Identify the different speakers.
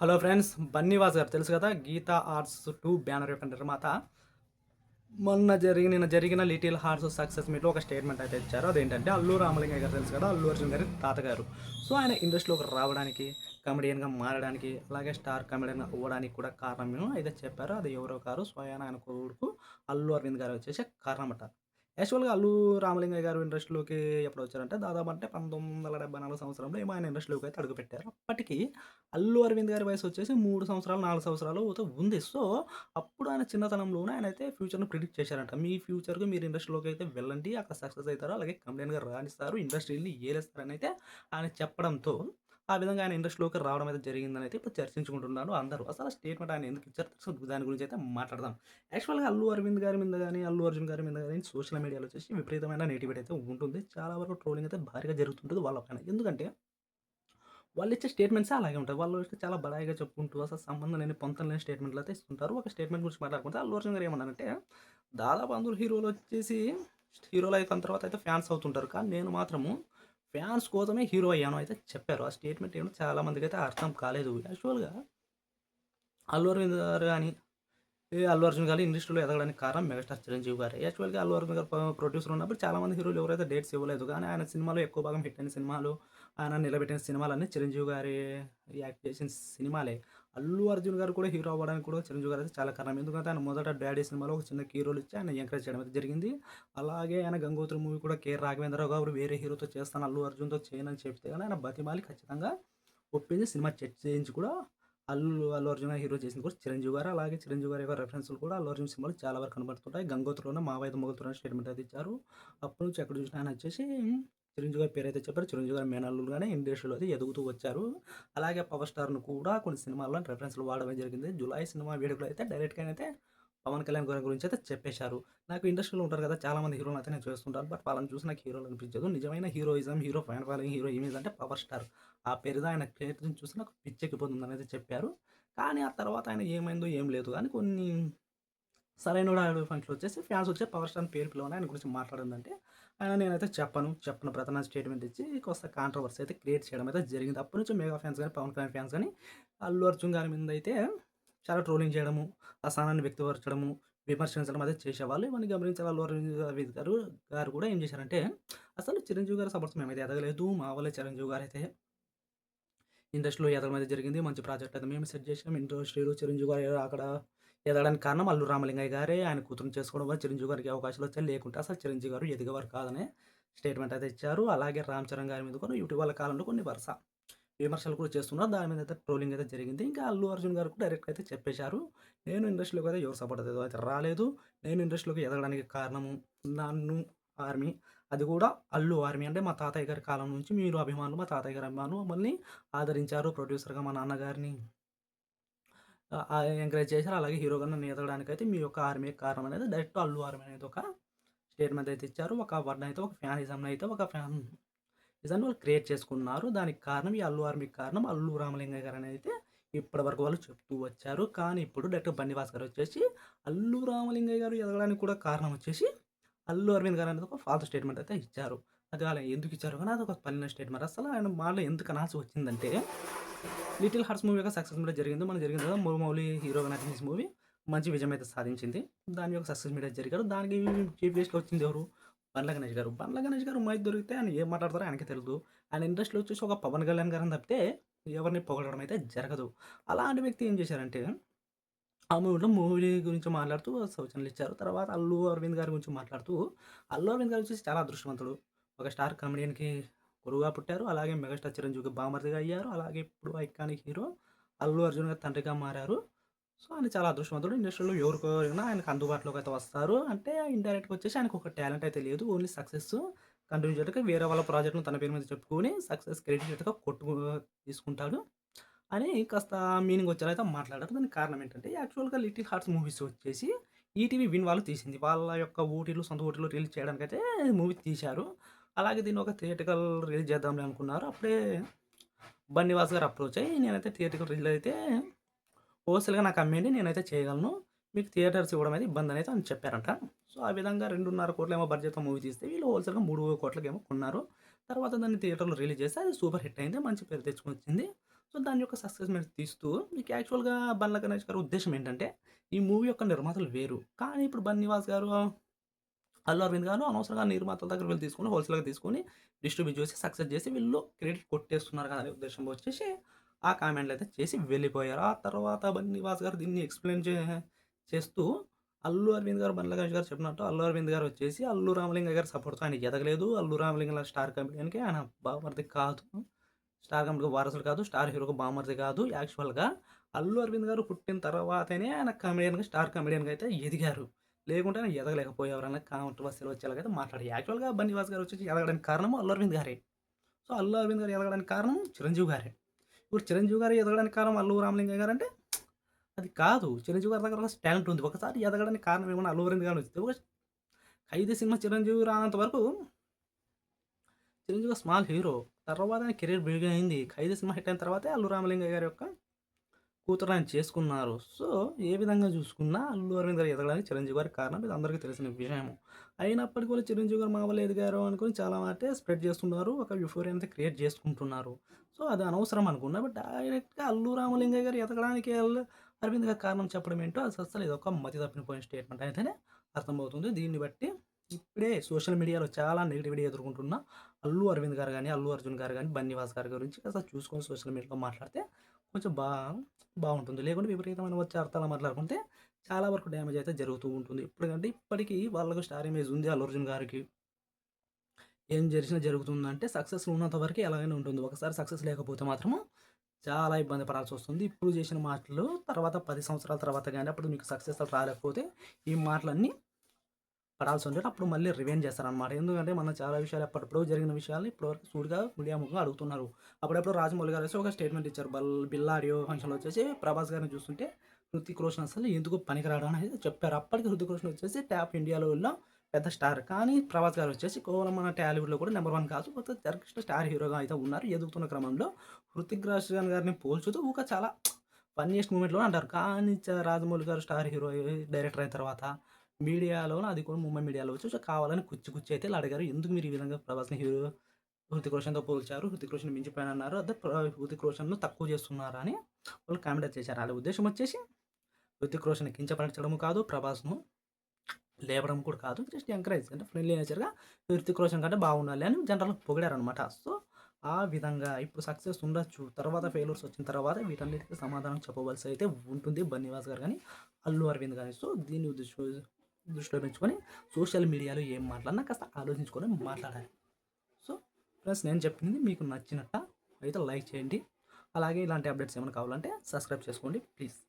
Speaker 1: Hello friends Bunny Vas గారు తెలుసు కదా గీతా ఆర్ట్స్ టూ బ్యానర్ యొక్క నిర్మాత. మొన్న జరిగిన నిన్న జరిగిన లిటిల్ హార్ట్స్ సక్సెస్ మీట్లో ఒక స్టేట్మెంట్ అయితే ఇచ్చారు. అదేంటంటే అల్లు రామలింగయ్య గారు తెలుసు కదా అల్లు అర్జున్ గారి తాతగారు. సో ఆయన ఇండస్ట్రీలోకి రావడానికి కమెడియన్గా మారడానికి అలాగే స్టార్ కమెడియన్ అవ్వడానికి కూడా కారణం అయితే చెప్పారు. అది ఎవరో కారు స్వయాన ఆయన కొడుకు అల్లు అరవింద్ గారు వచ్చేసి కారణమట. యాక్చువల్గా అల్లు రామలింగయ్య గారు ఇండస్ట్రీలోకి ఎప్పుడు వచ్చారంటే దాదాపు అంటే పంతొమ్మిది వందల డెబ్బై నాలుగు సంవత్సరంలో ఏమో ఆయన ఇండస్ట్రీలోకి అయితే అడుగుపెట్టారు. అప్పటికి అల్లు అరవింద్ గారి వయసు వచ్చేసి మూడు సంవత్సరాలు నాలుగు సంవత్సరాలు అయితే ఉంది. సో అప్పుడు ఆయన చిన్నతనంలోనే ఆయన అయితే ఫ్యూచర్ను ప్రిడిక్ట్ చేశారంట. మీ ఫ్యూచర్కి మీరు ఇండస్ట్రీలోకి అయితే వెళ్ళండి అక్కడ సక్సెస్ అవుతారు అలాగే కంప్లైంట్గా రాణిస్తారు ఇండస్ట్రీని ఏలేస్తారని అయితే ఆయన చెప్పడంతో ఆ విధంగా ఆయన ఇండస్ట్రీలోకి రావడం అయితే జరిగిందని అయితే ఇప్పుడు చర్చించుకుంటున్నారు అందరూ అసలు స్టేట్మెంట్ ఆయన ఎందుకు ఇచ్చారు దాని గురించి అయితే మాట్లాడదాం. యాక్చువల్గా అల్లు అరవింద్ గారి మీద కానీ అల్లు అర్జున్ గారి మీద కానీ సోషల్ మీడియాలో వచ్చేసి విపరీతమైన నెగిటివిటీ అయితే ఉంటుంది. చాలా వరకు ట్రోలింగ్ అయితే భారీగా జరుగుతుంటుంది వాళ్ళ పైన. ఎందుకంటే వాళ్ళు ఇచ్చే స్టేట్మెంట్సే అలాగే ఉంటాయి. వాళ్ళు అయితే చాలా బడాయిగా చెప్పుకుంటూ అసలు సంబంధం లేని పొంతం లేని స్టేట్మెంట్లు అయితే ఇస్తుంటారు. ఒక స్టేట్మెంట్ గురించి మాట్లాడుకుంటే అల్లు అర్జున్ గారు ఏమన్నారంటే దాదాపు అందరూ హీరోలు వచ్చేసి హీరోలు అయిన తర్వాత అయితే ఫ్యాన్స్ అవుతుంటారు. కానీ నేను మాత్రము ఫ్యాన్స్ కోసమే హీరో అయ్యాను అయితే చెప్పారు. ఆ స్టేట్మెంట్ ఏమో చాలా మందికి అయితే అర్థం కాలేదు. యాక్చువల్గా అల్లు అరవింద్ గారు కానీ ఏ అల్లు అర్జున్ గారు ఇండస్ట్రీలో ఎదగడానికి కారణం మెగాస్టార్ చిరంజీవి గారు. యాక్చువల్గా అల్లు అర్జున్ గారు ప్రొడ్యూసర్ ఉన్నప్పుడు చాలా మంది హీరోలు ఎవరైతే డేట్స్ ఇవ్వలేదు. కానీ ఆయన సినిమాలో ఎక్కువ భాగం హిట్ అయిన సినిమాలు ఆయన నిలబెట్టిన సినిమాలన్నీ చిరంజీవి గారి యాక్ట్ చేసిన సినిమాలే. అల్లు అర్జున్ గారు కూడా హీరో అవ్వడానికి కూడా చిరంజీవి గారు అయితే చాలా కారణం. ఎందుకంటే ఆయన మొదట డాడీ సినిమాలో ఒక చిన్న హీరోలు ఇచ్చి ఆయన ఎంకరేజ్ చేయడం అయితే జరిగింది. అలాగే ఆయన గంగోత్రి మూవీ కూడా కె రాఘవేంద్రరావు గారు వేరే హీరోతో చేస్తాను అల్లు అర్జున్తో చేయనని చెప్తే కానీ ఆయన బతిమాలి ఖచ్చితంగా ఒప్పించి సినిమా చెక్ చేయించి కూడా అల్లు అల్లు అర్జున్ హీరో చేసింది కూడా చిరంజీవి గారు. అలాగే చిరంజీవి గారి యొక్క రెఫరెన్స్లు కూడా అల్లు అర్జున్ సినిమాలు చాలా వరకు కనబడుతుంటాయి. గంగోత్రిలోనే మావైద మొగలతోనే స్టేట్మెంట్ అయితే ఇచ్చారు. అప్పటి నుంచి ఎక్కడ చూసినా ఆయన వచ్చేసి చిరంజీవి గారి పేరు అయితే చెప్పారు. చిరంజీవి గారి మేనల్లుగానే ఇండస్ట్రీలో అయితే ఎదుగుతూ వచ్చారు. అలాగే పవర్ స్టార్ను కూడా కొన్ని సినిమాల్లో రెఫరెన్స్లు వాడడం జరిగింది. జులై సినిమా వేడుకలో అయితే డైరెక్ట్గా అయితే పవన్ కళ్యాణ్ గారి గురించి అయితే చెప్పేశారు. నాకు ఇండస్ట్రీలో ఉంటారు కదా చాలా మంది హీరోలు అయితే నేను చూస్తుంటాను. బట్ వాళ్ళని చూసి నాకు హీరోలు అనిపించదు. నిజమైన heroism hero fan following hero image అంటే పవర్ స్టార్. ఆ పేరుదా ఆయన క్రియేటర్ని చూసి నాకు పిచ్చెక్కిపోతుంది అనేది చెప్పారు. కానీ ఆ తర్వాత ఆయన ఏమైందో ఏం లేదు. కానీ కొన్ని సరైన ఫంక్షన్ వచ్చేసి ఫ్యాన్స్ వచ్చే పవర్ స్టార్ పేరు పిలవని ఆయన గురించి మాట్లాడిందంటే ఆయన నేనైతే చెప్పను. చెప్పను ప్రధాన స్టేట్మెంట్ ఇచ్చి కొంత కాంట్రవర్సీ అయితే క్రియేట్ చేయడం అయితే జరిగింది. అప్పటి నుంచి మెగా ఫ్యాన్స్ కానీ పవన్ కళ్యాణ్ ఫ్యాన్స్ కానీ అల్లు అర్జున్ గారి మీద అయితే చాలా ట్రోలింగ్ చేయడము అసహనాన్ని వ్యక్తపరచడము విమర్శించడం అయితే చేసేవాళ్ళు. ఇవన్నీ గమనించాలి అల్లు అరవింద్ గారు గారు కూడా ఏం చేశారంటే అసలు చిరంజీవి గారు సపోర్ట్స్ మేమైతే ఎదగలేదు. మా వాళ్ళే చిరంజీవి గారు అయితే ఇండస్ట్రీలో ఎదగడం అయితే జరిగింది. మంచి ప్రాజెక్ట్ అయితే మేము సెట్ చేసాం ఇండస్ట్రీలో చిరంజీవి గారు అక్కడ ఎదగడానికి కారణం? అల్లు రామలింగయ్య గారే. ఆయన కూతురు చేసుకోవడం వల్ల చిరంజీవి గారికి అవకాశాలు వచ్చాయి. లేకుంటే అసలు చిరంజీవి గారు ఎదిగేవారు కాదనే స్టేట్మెంట్ అయితే ఇచ్చారు. అలాగే రామ్ చరణ్ గారి మీద కూడా ఇటీవల కాలంలో కొన్ని వరుస విమర్శలు కూడా చేస్తున్నారు. దాని మీద అయితే ట్రోలింగ్ అయితే జరిగింది. ఇంకా అల్లు అర్జున్ గారు కూడా డైరెక్ట్ అయితే చెప్పేశారు. నేను ఇండస్ట్రీలోకి అయితే ఎవరు సపోర్ట్ అయితే అయితే రాలేదు. నేను ఇండస్ట్రీలోకి ఎదగడానికి కారణము నన్ను ఆర్మీ. అది కూడా అల్లు ఆర్మీ. అంటే మా తాతయ్య గారి కాలం నుంచి మీరు అభిమానులు మా తాతయ్య గారి అభిమానులు మమ్మల్ని ఆదరించారు. ప్రొడ్యూసర్గా మా నాన్నగారిని ఎంకరేజ్ చేశారు. అలాగే హీరోగా నన్ను ఎదగడానికి అయితే మీ యొక్క ఆర్మీ కారణం అనేది డైరెక్ట్ అల్లు ఆర్మీ అనేది ఒక స్టేట్మెంట్ అయితే ఇచ్చారు. ఒక వర్డ్ అయితే ఒక ఫ్యానిజం అయితే ఒక ఫ్యాన్ ఇజన్ వాళ్ళు క్రియేట్ చేసుకున్నారు. దానికి కారణం ఈ అల్లు ఆర్మీకి కారణం అల్లు రామలింగయ్య గారు అనేది అయితే ఇప్పటి వరకు వాళ్ళు చెప్తూ వచ్చారు. కానీ ఇప్పుడు డైరెక్ట్ బన్నివాస్ గారు వచ్చేసి అల్లు రామలింగయ్య గారు ఎదగడానికి కూడా కారణం వచ్చేసి అల్లు అరవింద్ గారు అనేది ఒక ఫాల్స్ స్టేట్మెంట్ అయితే ఇచ్చారు. అది అలా ఎందుకు ఇచ్చారు? కానీ అది ఒక పలిన స్టేట్మెంట్. అసలు ఆయన మాట ఎందుకు అనాల్సి వచ్చిందంటే లిటిల్ హార్ట్స్ మూవీ యొక్క సక్సెస్ మీడియా జరిగింది. మనం జరిగింది తర్వాత మురుమౌలి హీరోగా నటించిన మూవీ మంచి విజయం అయితే సాధించింది. దాని యొక్క సక్సెస్ మీడియా జరిగారు. దానికి చీఫ్ గెస్ట్గా వచ్చింది ఎవరు? బండ్ల గణేష్ గారు. బండ్ల గణేష్ గారు మైక్ దొరికితే ఆయన ఏం మాట్లాడతారో ఆయనకి తెలియదు ఆయన ఇండస్ట్రీలో వచ్చేసి ఒక పవన్ కళ్యాణ్ గారిని తప్పితే ఎవరిని పొగడడం అయితే జరగదు. అలాంటి వ్యక్తి ఏం చేశారంటే ఆ మూవీలో మూవీ గురించి మాట్లాడుతూ సూచనలు ఇచ్చారు. తర్వాత అల్లు అరవింద్ గారి గురించి మాట్లాడుతూ అల్లు అరవింద్ గారు వచ్చేసి చాలా అదృష్టవంతుడు. ఒక స్టార్ కామెడియన్కి గురువుగా పుట్టారు. అలాగే మెగాస్టార్ చిరంజీవికి బామర్దిగా అయ్యారు. అలాగే ఇప్పుడు ఐకానిక్ హీరో అల్లు అర్జున్ గారు తండ్రిగా మారారు. సో ఆయన చాలా అదృష్టవంతుడు. ఇండస్ట్రీలో ఎవరికైనా ఆయనకు అందుబాటులోకి అయితే వస్తారు. అంటే ఇండైరెక్ట్గా వచ్చేసి ఆయనకు ఒక టాలెంట్ అయితే లేదు. ఓన్లీ సక్సెస్ కంటిన్యూ చేయడానికి వేరే వాళ్ళ ప్రాజెక్ట్ను తన పేరు మీద చెప్పుకొని సక్సెస్ క్రెడిట్ కొట్టు తీసుకుంటాడు. అని కాస్త మీనింగ్ వచ్చేలా మాట్లాడారు. దానికి కారణం ఏంటంటే యాక్చువల్గా లిటిల్ హార్ట్స్ మూవీస్ వచ్చేసి ఈటీవీ విన్ వాళ్ళు తీసింది. వాళ్ళ యొక్క ఓటీలు సొంత ఓటీలు రిలీజ్ చేయడానికి అయితే మూవీ తీశారు. అలాగే దీన్ని ఒక థియేటికల్ రిలీజ్ చేద్దాంలే అనుకున్నారు. అప్పుడే బన్నివాస్ గారు అప్రోచ్ అయ్యి నేనైతే థియేటికల్ రిలీజ్ అయితే హోల్సేల్గా నాకు అమ్మేయండి నేనైతే చేయగలను మీకు థియేటర్స్ ఇవ్వడం అయితే ఇబ్బంది అనేది అని చెప్పారంట. సో ఆ విధంగా రెండున్నర కోట్ల ఏమో బడ్జెట్తో మూవీ తీస్తే వీళ్ళు హోల్సేల్గా మూడు కోట్లకి ఏమో కొన్నారు. తర్వాత దాన్ని థియేటర్లో రిలీజ్ చేస్తే అది సూపర్ హిట్ అయింది మంచి పేరు తెచ్చుకొని వచ్చింది. సో దాని యొక్క సక్సెస్ మీరు తీస్తూ మీకు యాక్చువల్‌గా బండ్ల గణేష్ గారి ఉద్దేశం ఏంటంటే, ఈ మూవీ యొక్క నిర్మాతలు వేరు. కానీ ఇప్పుడు బన్నీవాస్ గారు, అల్లు అరవింద్ గారు అనవసరంగా నిర్మాతల దగ్గర వీళ్ళు తీసుకొని హోల్‌సేల్‌గా తీసుకొని డిస్ట్రిబ్యూట్ చేసి సక్సెస్ చేసి వీళ్ళు క్రెడిట్ కొట్టేస్తున్నారు కదా! అనే ఉద్దేశంలో వచ్చేసి ఆ కామెంట్లు అయితే చేసి వెళ్ళిపోయారు. ఆ తర్వాత బన్నీవాస్ గారు దీన్ని ఎక్స్‌ప్లెయిన్ చే చేస్తూ అల్లు అరవింద్ గారు, బండ్ల గణేష్ గారు చెప్పినట్టు అల్లు అరవింద్ గారు వచ్చేసి అల్లు రామలింగ గారి సపోర్ట్‌తో ఆయన ఎదగలేదు. అల్లు రామలింగ స్టార్ కమెడియన్‌కి ఆయన బామర్ది కాదు. స్టార్ కంపెనీకి వారసుడు కాదు. స్టార్ హీరోకి బామర్ది కాదు. యాక్చువల్‌గా అల్లు అరవింద్ గారు పుట్టిన తర్వాతనే ఆయన కమెడియన్‌గా స్టార్ కమెడియన్‌గా అయితే ఎదిగారు. లేకుంటే ఆయన ఎదగలేకపోయేవారు అన్న కాంట్రవర్సీ‌లు వచ్చేలాగైతే మాట్లాడారు. యాక్చువల్‌గా బన్నీవాస్ గారు వచ్చి ఎదగడానికి కారణం అల్లు అరవింద్ గారే. సో, అల్లు అరవింద్ గారు ఎదగడానికి కారణం చిరంజీవి గారే. ఇప్పుడు చిరంజీవి గారు ఎదగడానికి కారణం అల్లు రామలింగ గారంటే అది కాదు. చిరంజీవి గారి దగ్గర ఒక టాలెంట్ ఉంది. ఒకసారి ఎదగడానికి కారణం ఏమన్నా అల్లు అరవింద్ గారు వచ్చింది ఒక 'ఖైదీ' సినిమా చిరంజీవి రానంత వరకు చిరంజీవి స్మాల్ హీరో. తర్వాత కెరీర్ బిగ్ అయింది. 'ఖైదీ' సినిమా హిట్ అయిన తర్వాతే అల్లు రామలింగ గారి యొక్క కూతురు చేసుకున్నారు. సో, ఏ విధంగా చూసుకున్నా అల్లు అరవింద్ గారు ఎదగడానికి చిరంజీవి గారి కారణం ఇది అందరికీ తెలిసిన విషయము. అయినప్పటికీ కూడా చిరంజీవి గారు మా వల్ల ఎదిగారు చాలా మటే స్ప్రెడ్ చేస్తున్నారు. ఒక యూఫోరియా అనేది క్రియేట్ చేసుకుంటున్నారు. సో, అది అనవసరం అనుకున్నా. బట్ డైరెక్ట్‌గా అల్లు రామలింగ గారు ఎదగడానికి అరవింద్ గారు కారణం చెప్పడం ఏంటో అది ఇది ఒక మతి తప్పిపోయిన స్టేట్మెంట్ అయితేనే అర్థమవుతుంది. దీన్ని బట్టి ఇప్పుడే సోషల్ మీడియాలో చాలా నెగిటివిటీ ఎదుర్కొంటున్న అల్లు అరవింద్ గారు కానీ అల్లు అర్జున్ గారు కానీ బన్నీవాస్ గారి గురించి అసలు చూసుకొని సోషల్ మీడియాలో మాట్లాడితే కొంచెం బా బాగుంటుంది లేకుంటే విపరీతమైన వచ్చే అర్థాలు మాట్లాడుకుంటే చాలా వరకు డ్యామేజ్ అయితే జరుగుతూ ఉంటుంది. ఇప్పటికంటే ఇప్పటికీ వాళ్ళకు స్టార్ ఇమేజ్ ఉంది అల్లు అర్జున్ గారికి. ఏం జరిగినా జరుగుతుందంటే సక్సెస్ ఉన్నంత వరకు ఎలాగైనా ఉంటుంది. ఒకసారి సక్సెస్ లేకపోతే మాత్రము చాలా ఇబ్బంది పడాల్సి వస్తుంది ఇప్పుడు చేసిన మాటలు తర్వాత పది సంవత్సరాల తర్వాత కానీ అప్పుడు మీకు సక్సెస్ రాలేకపోతే ఈ మాటలన్నీ పడాల్సి ఉంటది. అప్పుడు మళ్ళీ రివెంజ్ చేస్తారనమాట. ఎందుకంటే మనం చాలా విషయాలు అప్పటిప్పుడు జరిగిన విషయాలు ఇప్పటివరకు సూటిగా మీడియా ముఖంగా అడుగుతున్నారు. అప్పుడప్పుడు రాజమౌళి గారు వచ్చి ఒక స్టేట్మెంట్ ఇచ్చారు. బల్ బిల్లా ఆడియో ఫంక్షన్‌లో వచ్చేసి ప్రభాస్ గారిని చూస్తుంటే హృతిక్ రోషన్ అసలు ఎందుకు పనికిరాడు అనేది చెప్పారు. అప్పటికి హృతిక్ రోషన్ వచ్చేసి ట్యాప్ ఇండియాలో పెద్ద స్టార్. కానీ ప్రభాస్ గారు వచ్చేసి కేవలం మన టాలీవుడ్‌లో కూడా నెంబర్ వన్ కాదు. కొత్త డైరెక్ట్ స్టార్ హీరోగా అయితే ఉన్నారు. ఎదుగుతున్న క్రమంలో హృతిక్ రోషన్ గారిని పోల్చుతూ ఒక చాలా ఫన్నీయెస్ట్ మూమెంట్‌లో అంటారు. కానీ రాజమౌళి గారు స్టార్ హీరో డైరెక్టర్ అయిన తర్వాత మీడియాలో అది కూడా ముంబై మీడియాలో వచ్చి కావాలని కుచ్చి కుచ్చి అయితే ఇలా అడిగారు. ఎందుకు మీరు ఈ విధంగా ప్రభాస్‌ని హీరో హృతిక్ రోషన్‌తో పోల్చారు. హృతిక్ రోషన్ మించిపోయానన్నారు. అదే హృతిక్ రోషన్‌ను తక్కువ చేస్తున్నారా అని వాళ్ళు కామెంట్ చేశారు. వాళ్ళ ఉద్దేశం వచ్చేసి హృతిక్ రోషన్ కించపరచడం కాదు. ప్రభాస్‌ను లేపడం కూడా కాదు. జస్ట్ ఎంకరేజ్ అంటే ఫ్రెండ్లీ నేచర్‌గా హృతిక్ రోషన్ కంటే బాగుండాలి అని జనరల్ పొగిడారనమాట. సో, ఆ విధంగా ఇప్పుడు సక్సెస్ ఉండొచ్చు. తర్వాత ఫెయిల్యూర్స్ వచ్చిన తర్వాత వీటన్నిటికీ సమాధానం చెప్పవలసి అయితే ఉంటుంది బన్నీవాస్ గారు కానీ అల్లు అరవింద్ కానీ సో, దీన్ని ఉద్దేశం దృష్టిలో పెంచుకొని సోషల్ మీడియాలో ఏం మాట్లాడినా కాస్త ఆలోచించుకొని మాట్లాడాలి. సో, ఫ్రెండ్స్ నేను చెప్పింది మీకు నచ్చినట్ట అయితే లైక్ చేయండి. అలాగే ఇలాంటి అప్డేట్స్ ఏమైనా కావాలంటే సబ్స్క్రైబ్ చేసుకోండి ప్లీజ్.